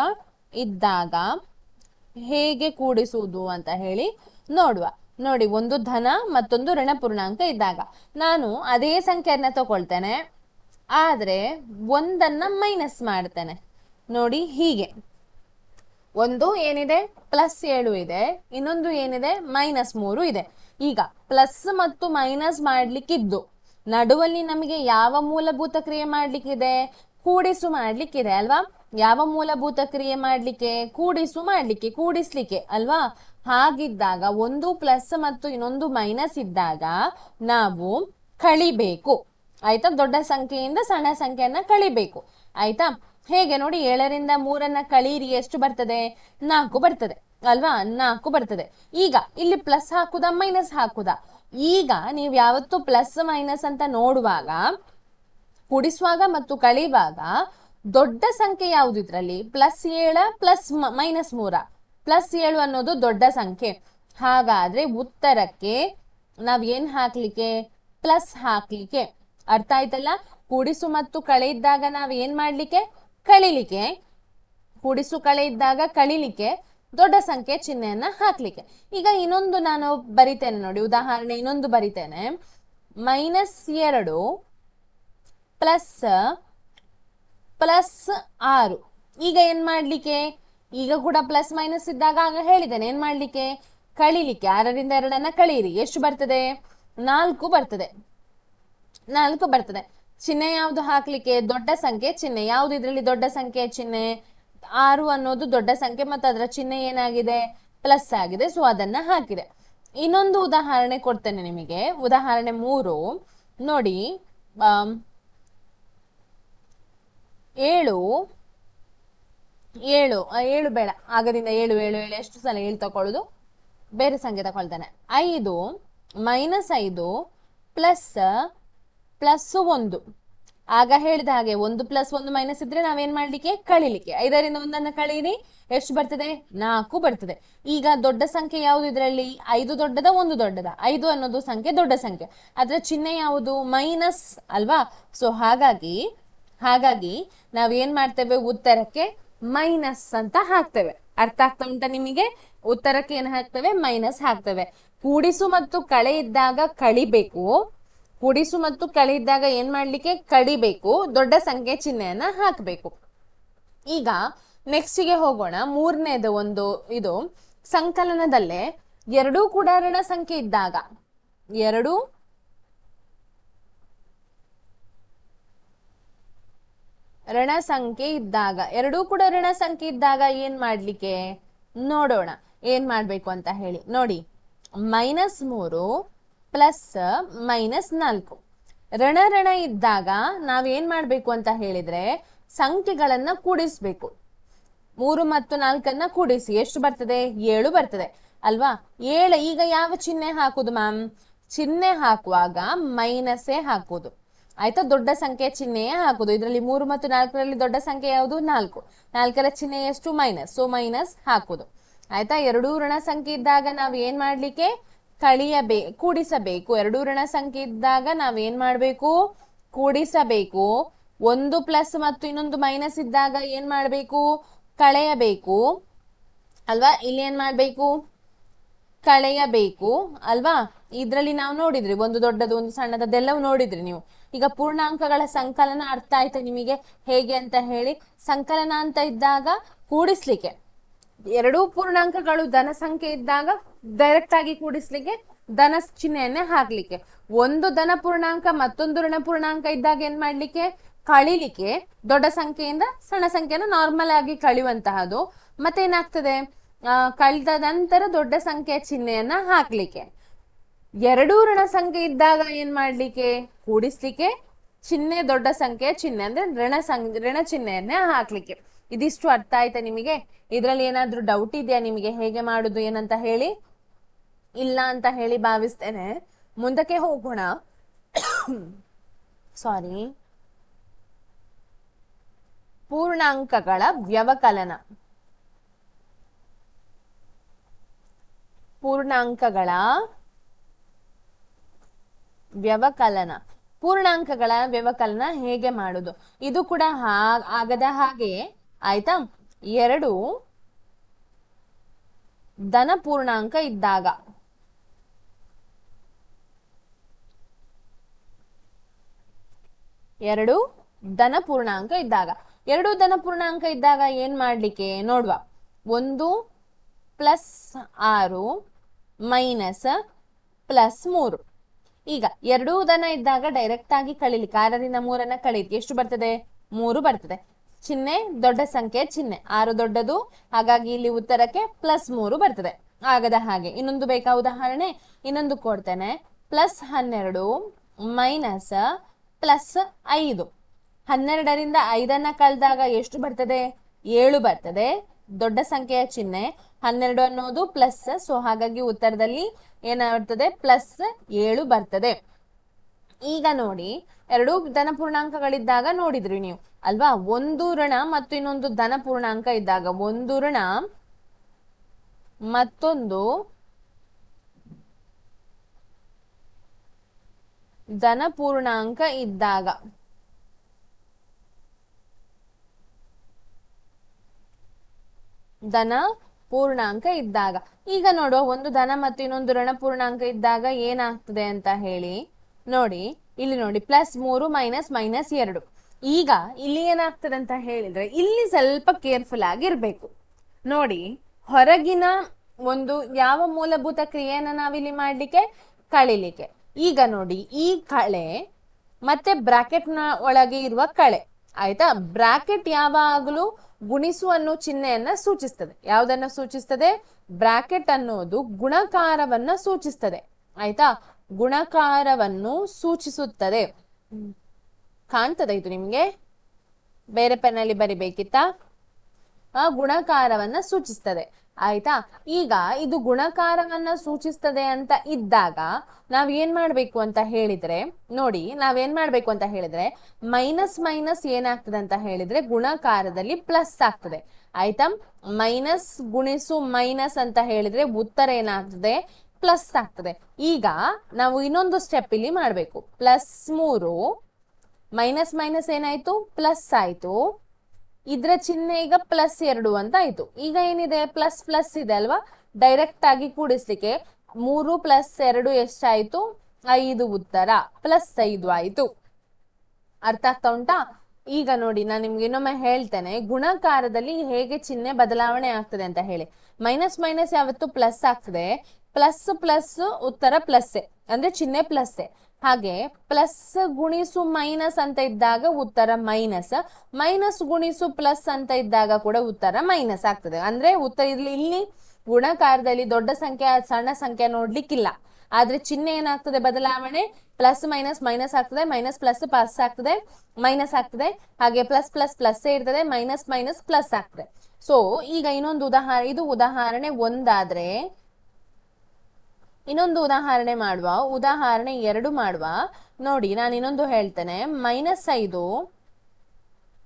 ಇದ್ದಾಗ ಹೇಗೆ ಕೂಡಿಸುವುದು ಅಂತ ಹೇಳಿ ನೋಡುವ. ನೋಡಿ, ಒಂದು ಧನ ಮತ್ತೊಂದು ಋಣಪೂರ್ಣಾಂಕ ಇದ್ದಾಗ. ನಾನು ಅದೇ ಸಂಖ್ಯೆಯನ್ನ ತಗೊಳ್ತೇನೆ, ಆದ್ರೆ ಒಂದನ್ನ ಮೈನಸ್ ಮಾಡ್ತೇನೆ. ನೋಡಿ, ಹೀಗೆ. ಒಂದು ಏನಿದೆ? ಪ್ಲಸ್ ಏಳು ಇದೆ. ಇನ್ನೊಂದು ಏನಿದೆ? ಮೈನಸ್ ಮೂರು ಇದೆ. ಈಗ ಪ್ಲಸ್ ಮತ್ತು ಮೈನಸ್ ಮಾಡ್ಲಿಕ್ಕಿದ್ದು, ನಡುವಲ್ಲಿ ನಮಗೆ ಯಾವ ಮೂಲಭೂತ ಕ್ರಿಯೆ ಮಾಡ್ಲಿಕ್ಕಿದೆ? ಕೂಡಿಸು ಮಾಡ್ಲಿಕ್ಕಿದೆ ಅಲ್ವಾ? ಯಾವ ಮೂಲಭೂತ ಕ್ರಿಯೆ ಮಾಡ್ಲಿಕ್ಕೆ? ಕೂಡಿಸು ಮಾಡ್ಲಿಕ್ಕೆ, ಕೂಡಿಸ್ಲಿಕ್ಕೆ ಅಲ್ವಾ? ಹಾಗಿದ್ದಾಗ ಒಂದು ಪ್ಲಸ್ ಮತ್ತು ಇನ್ನೊಂದು ಮೈನಸ್ ಇದ್ದಾಗ ನಾವು ಕಳಿಬೇಕು. ಆಯ್ತಾ? ದೊಡ್ಡ ಸಂಖ್ಯೆಯಿಂದ ಸಣ್ಣ ಸಂಖ್ಯೆಯನ್ನ ಕಳಿಬೇಕು. ಆಯ್ತಾ? ಹೇಗೆ ನೋಡಿ ಏಳರಿಂದ ಮೂರನ್ನ ಕಳೀರಿ, ಎಷ್ಟು ಬರ್ತದೆ? ನಾಲ್ಕು ಬರ್ತದೆ, ಅಲ್ವಾ? ನಾಲ್ಕು ಬರ್ತದೆ. ಈಗ ಇಲ್ಲಿ ಪ್ಲಸ್ ಹಾಕುದ ಮೈನಸ್ ಹಾಕುದ. ಈಗ ನೀವು ಯಾವತ್ತು ಪ್ಲಸ್ ಮೈನಸ್ ಅಂತ ನೋಡುವಾಗ, ಕೂಡಿಸುವಾಗ ಮತ್ತು ಕಳೆಯುವಾಗ ದೊಡ್ಡ ಸಂಖ್ಯೆ ಯಾವುದು ಇದ್ರಲ್ಲಿ? ಪ್ಲಸ್ ಏಳ ಪ್ಲಸ್ ಮೈನಸ್ ಮೂರ. ಪ್ಲಸ್ ಏಳು ಅನ್ನೋದು ದೊಡ್ಡ ಸಂಖ್ಯೆ. ಹಾಗಾದ್ರೆ ಉತ್ತರಕ್ಕೆ ನಾವ್ ಏನ್ ಹಾಕ್ಲಿಕ್ಕೆ? ಪ್ಲಸ್ ಹಾಕ್ಲಿಕ್ಕೆ. ಅರ್ಥ ಆಯ್ತಲ್ಲ? ಕೂಡಿಸು ಮತ್ತು ಕಳೆ ಇದ್ದಾಗ ನಾವ್ ಏನ್ ಮಾಡ್ಲಿಕ್ಕೆ? ಕಳಿಲಿಕ್ಕೆ, ಕೂಡಿಸು ಕಳೆ ಇದ್ದಾಗ ಕಳಿಲಿಕ್ಕೆ ದೊಡ್ಡ ಸಂಖ್ಯೆ ಚಿಹ್ನೆಯನ್ನ ಹಾಕ್ಲಿಕ್ಕೆ. ಈಗ ಇನ್ನೊಂದು ನಾನು ಬರಿತೇನೆ ನೋಡಿ, ಉದಾಹರಣೆ ಇನ್ನೊಂದು ಬರಿತೇನೆ. ಮೈನಸ್ ಎರಡು ಪ್ಲಸ್ ಪ್ಲಸ್ ಆರು. ಈಗ ಏನ್ ಮಾಡ್ಲಿಕ್ಕೆ? ಈಗ ಕೂಡ ಪ್ಲಸ್ ಮೈನಸ್ ಇದ್ದಾಗ ಆಗ ಹೇಳಿದ್ದೇನೆ, ಏನ್ ಮಾಡ್ಲಿಕ್ಕೆ? ಕಳಿಲಿಕ್ಕೆ. ಆರರಿಂದ ಎರಡನ್ನ ಕಳೀರಿ. ಎಷ್ಟು ಬರ್ತದೆ? ನಾಲ್ಕು ಬರ್ತದೆ. ನಾಲ್ಕು ಬರ್ತದೆ. ಚಿಹ್ನೆ ಯಾವ್ದು ಹಾಕ್ಲಿಕ್ಕೆ? ದೊಡ್ಡ ಸಂಖ್ಯೆ ಚಿಹ್ನೆ. ಯಾವ್ದು ಇದ್ರಲ್ಲಿ ದೊಡ್ಡ ಸಂಖ್ಯೆ ಚಿಹ್ನೆ? ಆರು ಅನ್ನೋದು ದೊಡ್ಡ ಸಂಖ್ಯೆ ಮತ್ತೆ ಅದರ ಚಿಹ್ನೆ ಏನಾಗಿದೆ? ಪ್ಲಸ್ ಆಗಿದೆ. ಸೊ ಅದನ್ನ ಹಾಕಿದೆ. ಇನ್ನೊಂದು ಉದಾಹರಣೆ ಕೊಡ್ತೇನೆ ನಿಮಗೆ. ಉದಾಹರಣೆ ಮೂರು. ನೋಡಿ ಏಳು ಏಳು ಏಳು ಬೇಡ. ಆಗದಿಂದ ಏಳು ಏಳು ಏಳು, ಎಷ್ಟು ಸಲ ಏಳು ತಕೊಳ್ಳೋದು ಬೇರೆ ಸಂಖ್ಯೆ ತಗೊಳ್ತಾನೆ. ಐದು, ಮೈನಸ್ ಐದು, ಪ್ಲಸ್ ಪ್ಲಸ್ ಒಂದು. ಆಗ ಹೇಳಿದ ಹಾಗೆ, ಒಂದು ಪ್ಲಸ್ ಒಂದು ಮೈನಸ್ ಇದ್ರೆ ನಾವೇನ್ ಮಾಡ್ಲಿಕ್ಕೆ? ಕಳಿಲಿಕ್ಕೆ. ಐದರಿಂದ ಒಂದನ್ನು ಕಳೀರಿ, ಎಷ್ಟು ಬರ್ತದೆ? ನಾಲ್ಕು ಬರ್ತದೆ. ಈಗ ದೊಡ್ಡ ಸಂಖ್ಯೆ ಯಾವುದು ಇದರಲ್ಲಿ? ಐದು ದೊಡ್ಡದ, ಒಂದು ದೊಡ್ಡದ. ಐದು ಅನ್ನೋದು ಸಂಖ್ಯೆ, ದೊಡ್ಡ ಸಂಖ್ಯೆ. ಅದರ ಚಿಹ್ನೆ ಯಾವುದು? ಮೈನಸ್ ಅಲ್ವಾ? ಸೊ ಹಾಗಾಗಿ ಹಾಗಾಗಿ ನಾವೇನ್ ಮಾಡ್ತೇವೆ? ಉತ್ತರಕ್ಕೆ ಮೈನಸ್ ಅಂತ ಹಾಕ್ತೇವೆ. ಅರ್ಥ ಆಗ್ತಾ ಉಂಟ ನಿಮಗೆ? ಉತ್ತರಕ್ಕೆ ಏನ್ ಹಾಕ್ತೇವೆ? ಮೈನಸ್ ಹಾಕ್ತೇವೆ. ಕೂಡಿಸು ಮತ್ತು ಕಳೆ ಇದ್ದಾಗ ಕಳಿಬೇಕು. ಕೂಡಿಸು ಮತ್ತು ಕಳೆ ಇದ್ದಾಗ ಏನ್ ಮಾಡ್ಲಿಕ್ಕೆ? ಕಡಿಬೇಕು. ದೊಡ್ಡ ಸಂಖ್ಯೆ ಚಿಹ್ನೆಯನ್ನ ಹಾಕ್ಬೇಕು. ಈಗ ನೆಕ್ಸ್ಟ್ಗೆ ಹೋಗೋಣ. ಮೂರನೇದು ಒಂದು ಇದು. ಸಂಕಲನದಲ್ಲೇ ಎರಡೂ ಕೂಡ ಋಣ ಸಂಖ್ಯೆ ಇದ್ದಾಗ ಎರಡು ಋಣ ಸಂಖ್ಯೆ ಇದ್ದಾಗ ಎರಡೂ ಕೂಡ ಋಣ ಸಂಖ್ಯೆ ಇದ್ದಾಗ ಏನ್ ಮಾಡ್ಲಿಕ್ಕೆ? ನೋಡೋಣ. ಏನ್ ಮಾಡ್ಬೇಕು ಅಂತ ಹೇಳಿ. ನೋಡಿ. ಮೈನಸ್ ಮೂರು ಪ್ಲಸ್ ಮೈನಸ್ ನಾಲ್ಕು. ಋಣ ಋಣ ಇದ್ದಾಗ ನಾವೇನ್ ಮಾಡ್ಬೇಕು ಅಂತ ಹೇಳಿದ್ರೆ ಸಂಖ್ಯೆಗಳನ್ನ ಕೂಡಿಸ್ಬೇಕು. ಮೂರು ಮತ್ತು ನಾಲ್ಕನ್ನ ಕೂಡಿಸಿ. ಎಷ್ಟು ಬರ್ತದೆ? ಏಳು ಬರ್ತದೆ. ಅಲ್ವಾ? ಏಳು, ಈಗ ಯಾವ ಚಿಹ್ನೆ ಹಾಕುದು ಮ್ಯಾಮ್? ಚಿಹ್ನೆ ಹಾಕುವಾಗ ಮೈನಸ್ಸೇ ಹಾಕುದು. ಆಯ್ತಾ? ದೊಡ್ಡ ಸಂಖ್ಯೆ ಚಿಹ್ನೆಯೇ ಹಾಕುದು. ಇದರಲ್ಲಿ ಮೂರು ಮತ್ತು ನಾಲ್ಕರಲ್ಲಿ ದೊಡ್ಡ ಸಂಖ್ಯೆ ಯಾವುದು? ನಾಲ್ಕು. ನಾಲ್ಕರ ಚಿಹ್ನೆ ಎಷ್ಟು? ಮೈನಸ್. ಸೊ ಮೈನಸ್ ಹಾಕುದು. ಆಯ್ತಾ? ಎರಡೂ ಋಣ ಸಂಖ್ಯೆ ಇದ್ದಾಗ ನಾವು ಏನ್ ಮಾಡ್ಲಿಕ್ಕೆ? ಕಳಿಯಬೇ ಕೂಡಿಸಬೇಕು. ಎರಡೂ ಋಣ ಸಂಖ್ಯೆ ಇದ್ದಾಗ ನಾವೇನ್ ಮಾಡ್ಬೇಕು? ಕೂಡಿಸಬೇಕು. ಒಂದು ಪ್ಲಸ್ ಮತ್ತು ಇನ್ನೊಂದು ಮೈನಸ್ ಇದ್ದಾಗ ಏನ್ ಮಾಡ್ಬೇಕು? ಕಳೆಯಬೇಕು. ಅಲ್ವಾ? ಇಲ್ಲಿ ಏನ್ ಮಾಡ್ಬೇಕು? ಕಳೆಯಬೇಕು. ಅಲ್ವಾ? ಇದ್ರಲ್ಲಿ ನಾವು ನೋಡಿದ್ರಿ, ಒಂದು ದೊಡ್ಡದು, ಒಂದು ಸಣ್ಣದೆಲ್ಲವೂ ನೋಡಿದ್ರಿ ನೀವು. ಈಗ ಪೂರ್ಣಾಂಕಗಳ ಸಂಕಲನ ಅರ್ಥ ಆಯ್ತಾ ನಿಮಗೆ? ಹೇಗೆ ಅಂತ ಹೇಳಿ. ಸಂಕಲನ ಅಂತ ಇದ್ದಾಗ ಕೂಡಿಸ್ಲಿಕ್ಕೆ. ಎರಡೂ ಪೂರ್ಣಾಂಕಗಳು ಧನ ಸಂಖ್ಯೆ ಇದ್ದಾಗ ಡೈರೆಕ್ಟ್ ಆಗಿ ಕೂಡಿಸ್ಲಿಕ್ಕೆ ಧನ ಚಿಹ್ನೆಯನ್ನೇ ಹಾಕ್ಲಿಕ್ಕೆ. ಒಂದು ಧನ ಪೂರ್ಣಾಂಕ ಮತ್ತೊಂದು ಋಣ ಪೂರ್ಣಾಂಕ ಇದ್ದಾಗ ಏನ್ ಮಾಡ್ಲಿಕ್ಕೆ? ಕಳಿಲಿಕ್ಕೆ ದೊಡ್ಡ ಸಂಖ್ಯೆಯಿಂದ ಸಣ್ಣ ಸಂಖ್ಯೆನ ನಾರ್ಮಲ್ ಆಗಿ ಕಳೆಯುವಂತಹದ್ದು. ಮತ್ತೆ ಏನಾಗ್ತದೆ ಕಳೆದ ನಂತರ ದೊಡ್ಡ ಸಂಖ್ಯೆಯ ಚಿಹ್ನೆಯನ್ನ ಹಾಕ್ಲಿಕ್ಕೆ. ಎರಡೂ ಋಣ ಸಂಖ್ಯೆ ಇದ್ದಾಗ ಏನ್ ಮಾಡ್ಲಿಕ್ಕೆ? ಕೂಡಿಸ್ಲಿಕ್ಕೆ ಚಿಹ್ನೆ ದೊಡ್ಡ ಸಂಖ್ಯೆಯ ಚಿಹ್ನೆ ಅಂದ್ರೆ ಋಣ ಸಂ ಋಣ ಚಿಹ್ನೆಯನ್ನೇ ಹಾಕ್ಲಿಕ್ಕೆ. ಇದಿಷ್ಟು ಅರ್ಥ ಆಯ್ತಾ ನಿಮಗೆ? ಇದ್ರಲ್ಲಿ ಏನಾದ್ರೂ ಡೌಟ್ ಇದೆಯಾ ನಿಮಗೆ? ಹೇಗೆ ಮಾಡುದು, ಏನಂತ ಹೇಳಿ? ಇಲ್ಲ ಅಂತ ಹೇಳಿ ಭಾವಿಸ್ತೇನೆ. ಮುಂದಕ್ಕೆ ಹೋಗೋಣ. ಸಾರಿ ಪೂರ್ಣಾಂಕಗಳ ವ್ಯವಕಲನ. ಪೂರ್ಣಾಂಕಗಳ ವ್ಯವಕಲನ. ಪೂರ್ಣಾಂಕಗಳ ವ್ಯವಕಲನ ಹೇಗೆ ಮಾಡುದು? ಇದು ಕೂಡ ಆಗದ ಹಾಗೆ ಆಯ್ತಾ ಎರಡು ಧನ ಪೂರ್ಣಾಂಕ ಇದ್ದಾಗ. ಎರಡು ಧನ ಪೂರ್ಣಾಂಕ ಇದ್ದಾಗ. ಎರಡು ಧನ ಪೂರ್ಣಾಂಕ ಇದ್ದಾಗ ಏನ್ ಮಾಡ್ಲಿಕ್ಕೆ? ನೋಡುವ. ಒಂದು ಪ್ಲಸ್ ಆರು ಮೈನಸ್ ಪ್ಲಸ್ ಮೂರು. ಈಗ ಎರಡೂ ದನ ಇದ್ದಾಗ ಡೈರೆಕ್ಟ್ ಆಗಿ ಕಳಿಲಿಕ್ಕೆ ಆರರಿಂದ ಮೂರನ್ನ ಕಳೀಲಿಕ್ಕೆ ಎಷ್ಟು ಬರ್ತದೆ? ಮೂರು ಬರ್ತದೆ. ಚಿಹ್ನೆ, ದೊಡ್ಡ ಸಂಖ್ಯೆ ಚಿಹ್ನೆ. ಆರು ದೊಡ್ಡದು, ಹಾಗಾಗಿ ಇಲ್ಲಿ ಉತ್ತರಕ್ಕೆ ಪ್ಲಸ್ ಮೂರು ಬರ್ತದೆ. ಆಗದ ಹಾಗೆ. ಇನ್ನೊಂದು ಬೇಕಾ ಉದಾಹರಣೆ? ಇನ್ನೊಂದು ಕೊಡ್ತೇನೆ. ಪ್ಲಸ್ ಹನ್ನೆರಡು ಮೈನಸ್ ಪ್ಲಸ್ ಐದು. ಹನ್ನೆರಡರಿಂದ ಐದನ್ನ ಕಳೆದಾಗ ಎಷ್ಟು ಬರ್ತದೆ? ಏಳು ಬರ್ತದೆ. ದೊಡ್ಡ ಸಂಖ್ಯೆಯ ಚಿಹ್ನೆ. ಹನ್ನೆರಡು ಅನ್ನೋದು ಪ್ಲಸ್ ಸೊ ಹಾಗಾಗಿ ಉತ್ತರದಲ್ಲಿ ಏನಾಗ್ತದೆ? ಪ್ಲಸ್ ಏಳು ಬರ್ತದೆ. ಈಗ ನೋಡಿ, ಎರಡು ಧನ ಪೂರ್ಣಾಂಕಗಳಿದ್ದಾಗ ನೋಡಿದ್ರಿ ನೀವು. ಅಲ್ವಾ? ಒಂದು ಋಣ ಮತ್ತು ಇನ್ನೊಂದು ಧನ ಪೂರ್ಣಾಂಕ ಇದ್ದಾಗ ಒಂದು ಋಣ ಮತ್ತೊಂದು ಧನ ಪೂರ್ಣಾಂಕ ಇದ್ದಾಗ. ಧನ ಪೂರ್ಣಾಂಕ ಇದ್ದಾಗ. ಈಗ ನೋಡುವ ಒಂದು ಧನ ಮತ್ತು ಇನ್ನೊಂದು ಋಣ ಪೂರ್ಣಾಂಕ ಇದ್ದಾಗ ಏನಾಗ್ತದೆ ಅಂತ ಹೇಳಿ. ನೋಡಿ, ಇಲ್ಲಿ ನೋಡಿ ಪ್ಲಸ್ ಮೂರು ಮೈನಸ್ ಮೈನಸ್ ಎರಡು. ಈಗ ಇಲ್ಲಿ ಏನಾಗ್ತದೆ ಅಂತ ಹೇಳಿದ್ರೆ ಇಲ್ಲಿ ಸ್ವಲ್ಪ ಕೇರ್ಫುಲ್ ಆಗಿರ್ಬೇಕು. ನೋಡಿ, ಹೊರಗಿನ ಒಂದು ಯಾವ ಮೂಲಭೂತ ಕ್ರಿಯೆಯನ್ನ ನಾವಿಲ್ಲಿ ಮಾಡ್ಲಿಕ್ಕೆ? ಕಳಿಲಿಕ್ಕೆ. ಈಗ ನೋಡಿ, ಈ ಕಳೆ ಮತ್ತೆ ಬ್ರಾಕೆಟ್ನ ಒಳಗೆ ಇರುವ ಕಳೆ. ಆಯ್ತಾ? ಬ್ರಾಕೆಟ್ ಯಾವಾಗಲೂ ಗುಣಿಸು ಅನ್ನೋ ಚಿಹ್ನೆಯನ್ನ ಸೂಚಿಸ್ತದೆ. ಯಾವುದನ್ನ ಸೂಚಿಸ್ತದೆ? ಬ್ರಾಕೆಟ್ ಅನ್ನೋದು ಗುಣಕಾರವನ್ನ ಸೂಚಿಸ್ತದೆ. ಆಯ್ತಾ? ಗುಣಕಾರವನ್ನು ಸೂಚಿಸುತ್ತದೆ. ಕಾಣ್ತದ ಇದು ನಿಮ್ಗೆ? ಬೇರೆ ಪೆನ್ನಲ್ಲಿ ಬರಿಬೇಕಿತ್ತಾ? ಆ, ಗುಣಕಾರವನ್ನ ಸೂಚಿಸ್ತದೆ. ಆಯ್ತಾ? ಈಗ ಇದು ಗುಣಕಾರವನ್ನ ಸೂಚಿಸ್ತದೆ ಅಂತ ಇದ್ದಾಗ ನಾವ್ ಏನ್ ಮಾಡ್ಬೇಕು ಅಂತ ಹೇಳಿದ್ರೆ, ನೋಡಿ ನಾವೇನ್ ಮಾಡ್ಬೇಕು ಅಂತ ಹೇಳಿದ್ರೆ, ಮೈನಸ್ ಮೈನಸ್ ಏನಾಗ್ತದೆ ಅಂತ ಹೇಳಿದ್ರೆ ಗುಣಕಾರದಲ್ಲಿ ಪ್ಲಸ್ ಆಗ್ತದೆ. ಆಯ್ತಾ? ಮೈನಸ್ ಗುಣಿಸು ಮೈನಸ್ ಅಂತ ಹೇಳಿದ್ರೆ ಉತ್ತರ ಏನಾಗ್ತದೆ? ಪ್ಲಸ್ ಆಗ್ತದೆ. ಈಗ ನಾವು ಇನ್ನೊಂದು ಸ್ಟೆಪ್ ಇಲ್ಲಿ ಮಾಡ್ಬೇಕು. ಪ್ಲಸ್ ಮೂರು ಮೈನಸ್ ಮೈನಸ್ ಏನಾಯ್ತು? ಪ್ಲಸ್ ಆಯ್ತು. ಇದ್ರ ಚಿಹ್ನೆ ಈಗ ಪ್ಲಸ್ ಎರಡು ಅಂತ ಆಯ್ತು. ಈಗ ಏನಿದೆ? ಪ್ಲಸ್ ಪ್ಲಸ್ ಇದೆ ಅಲ್ವಾ? ಡೈರೆಕ್ಟ್ ಆಗಿ ಕೂಡಿಸ್ಲಿಕ್ಕೆ ಮೂರು ಪ್ಲಸ್ ಎರಡು ಎಷ್ಟಾಯ್ತು? ಐದು ಉತ್ತರ. ಪ್ಲಸ್ ಐದು ಆಯ್ತು. ಅರ್ಥ ಆಗ್ತಾ ಉಂಟಾ? ಈಗ ನೋಡಿ, ನಾನು ನಿಮ್ಗೆ ಇನ್ನೊಮ್ಮೆ ಹೇಳ್ತೇನೆ. ಗುಣಕಾರದಲ್ಲಿ ಹೇಗೆ ಚಿಹ್ನೆ ಬದಲಾವಣೆ ಆಗ್ತದೆ ಅಂತ ಹೇಳಿ. ಮೈನಸ್ ಮೈನಸ್ ಯಾವತ್ತು ಪ್ಲಸ್ ಆಗ್ತದೆ? ಪ್ಲಸ್ ಪ್ಲಸ್ ಉತ್ತರ ಪ್ಲಸ್ ಅಂದ್ರೆ ಚಿಹ್ನೆ ಪ್ಲಸ್ ಹಾಗೆ ಪ್ಲಸ್ ಗುಣಿಸು ಮೈನಸ್ ಅಂತ ಇದ್ದಾಗ ಉತ್ತರ ಮೈನಸ್ ಮೈನಸ್ ಗುಣಿಸು ಪ್ಲಸ್ ಅಂತ ಇದ್ದಾಗ ಕೂಡ ಉತ್ತರ ಮೈನಸ್ ಆಗ್ತದೆ. ಅಂದ್ರೆ ಉತ್ತರ ಇಲ್ಲಿ ಇಲ್ಲಿ ಗುಣಕಾರದಲ್ಲಿ ದೊಡ್ಡ ಸಂಖ್ಯೆ, ಸಣ್ಣ ಸಂಖ್ಯೆ ನೋಡ್ಲಿಕ್ಕಿಲ್ಲ. ಆದ್ರೆ ಚಿಹ್ನೆ ಏನಾಗ್ತದೆ? ಬದಲಾವಣೆ ಪ್ಲಸ್ ಮೈನಸ್ ಮೈನಸ್ ಆಗ್ತದೆ ಮೈನಸ್ ಪ್ಲಸ್ ಪ್ಲಸ್ ಆಗ್ತದೆ ಮೈನಸ್ ಆಗ್ತದೆ. ಹಾಗೆ ಪ್ಲಸ್ ಪ್ಲಸ್ ಪ್ಲಸ್ ಇರ್ತದೆ ಮೈನಸ್ ಮೈನಸ್ ಪ್ಲಸ್ ಆಗ್ತದೆ. ಸೊ ಈಗ ಇನ್ನೊಂದು ಉದಾಹರಣೆ ಇದು ಉದಾಹರಣೆ ಒಂದಾದ್ರೆ ಇನ್ನೊಂದು ಉದಾಹರಣೆ ಮಾಡುವ. ಉದಾಹರಣೆ ಎರಡು ಮಾಡುವ. ನೋಡಿ, ನಾನು ಇನ್ನೊಂದು ಹೇಳ್ತೇನೆ. ಮೈನಸ್ ಐದು,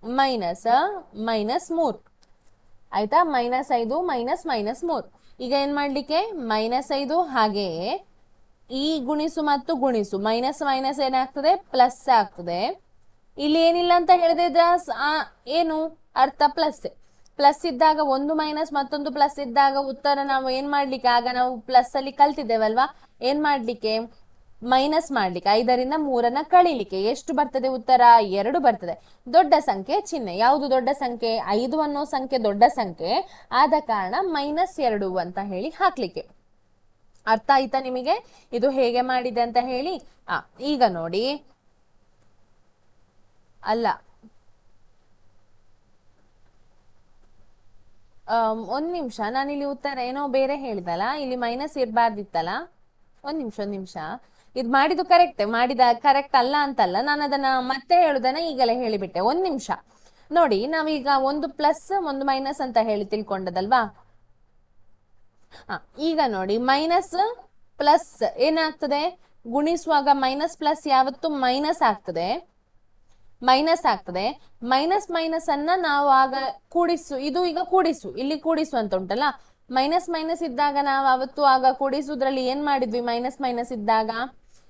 ಮೈನಸ್ ಮೈನಸ್ ಮೂರ್. ಆಯ್ತಾ? ಮೈನಸ್ ಐದು, ಮೈನಸ್ ಮೈನಸ್ ಮೂರ್. ಈಗ ಏನ್ ಮಾಡ್ಲಿಕ್ಕೆ? ಮೈನಸ್ ಐದು ಹಾಗೆಯೇ ಈ ಗುಣಿಸು ಮತ್ತು ಗುಣಿಸು. ಮೈನಸ್ ಮೈನಸ್ ಏನಾಗ್ತದೆ? ಪ್ಲಸ್ ಆಗ್ತದೆ. ಇಲ್ಲಿ ಏನಿಲ್ಲ ಅಂತ ಹೇಳಿದ್ರೆ ಏನು? ಅರ್ಥ ಪ್ಲಸ್. ಪ್ಲಸ್ ಇದ್ದಾಗ ಒಂದು ಮೈನಸ್ ಮತ್ತೊಂದು ಪ್ಲಸ್ ಇದ್ದಾಗ ಉತ್ತರ ನಾವು ಏನ್ ಮಾಡ್ಲಿಕ್ಕೆ? ಆಗ ನಾವು ಪ್ಲಸ್ ಅಲ್ಲಿ ಕಲ್ತಿದ್ದೇವಲ್ವಾ? ಏನ್ ಮಾಡ್ಲಿಕ್ಕೆ? ಮೈನಸ್ ಮಾಡ್ಲಿಕ್ಕೆ. ಐದರಿಂದ ಮೂರನ್ನ ಕಳಿಲಿಕ್ಕೆ. ಎಷ್ಟು ಬರ್ತದೆ ಉತ್ತರ? ಎರಡು ಬರ್ತದೆ. ದೊಡ್ಡ ಸಂಖ್ಯೆ ಚಿಹ್ನೆ. ಯಾವುದು ದೊಡ್ಡ ಸಂಖ್ಯೆ? ಐದು ಅನ್ನೋ ಸಂಖ್ಯೆ ದೊಡ್ಡ ಸಂಖ್ಯೆ. ಆದ ಕಾರಣ ಮೈನಸ್ ಎರಡು ಅಂತ ಹೇಳಿ ಹಾಕ್ಲಿಕ್ಕೆ. ಅರ್ಥ ಆಯ್ತಾ ನಿಮಗೆ? ಇದು ಹೇಗೆ ಮಾಡಿದೆ ಅಂತ ಹೇಳಿ? ಆ, ಈಗ ನೋಡಿ. ಅಲ್ಲ. ಒಂದ್ ನಿಮಿಷ. ನಾನಿಲ್ಲಿ ಉತ್ತರ ಏನೋ ಬೇರೆ ಹೇಳಿದಲ್ಲ, ಇಲ್ಲಿ ಮೈನಸ್ ಇರಬಾರ್ದಿತ್ತಲ್ಲ? ಒಂದ್ ನಿಮಿಷ ಒಂದ್ ನಿಮಿಷ. ಇದು ಮಾಡಿದ್ದು ಕರೆಕ್ಟ್ ಮಾಡಿದ ಕರೆಕ್ಟ್ ಅಲ್ಲ ಅಂತಲ್ಲ, ನಾನು ಅದನ್ನ ಮತ್ತೆ ಹೇಳುದನ್ನ ಈಗಲೇ ಹೇಳಿಬಿಟ್ಟೆ. ಒಂದ್ ನಿಮಿಷ. ನೋಡಿ, ನಾವೀಗ ಒಂದು ಪ್ಲಸ್ ಒಂದು ಮೈನಸ್ ಅಂತ ಹೇಳಿ ತಿಳ್ಕೊಂಡದಲ್ವಾ? ಈಗ ನೋಡಿ ಮೈನಸ್ ಪ್ಲಸ್ ಏನಾಗ್ತದೆ? ಗುಣಿಸುವಾಗ ಮೈನಸ್ ಪ್ಲಸ್ ಯಾವತ್ತು ಮೈನಸ್ ಆಗ್ತದೆ. ಮೈನಸ್ ಆಗ್ತದೆ. ಮೈನಸ್ ಮೈನಸ್ ಅನ್ನ ನಾವು ಆಗ ಕೂಡಿಸು, ಇದು ಈಗ ಕೂಡಿಸು, ಇಲ್ಲಿ ಕೂಡಿಸು ಅಂತ ಉಂಟಲ್ಲ? ಮೈನಸ್ ಮೈನಸ್ ಇದ್ದಾಗ ನಾವು ಅವತ್ತು ಆಗ ಕೂಡಿಸುದ್ರಲ್ಲಿ ಏನ್ ಮಾಡಿದ್ವಿ? ಮೈನಸ್ ಮೈನಸ್ ಇದ್ದಾಗ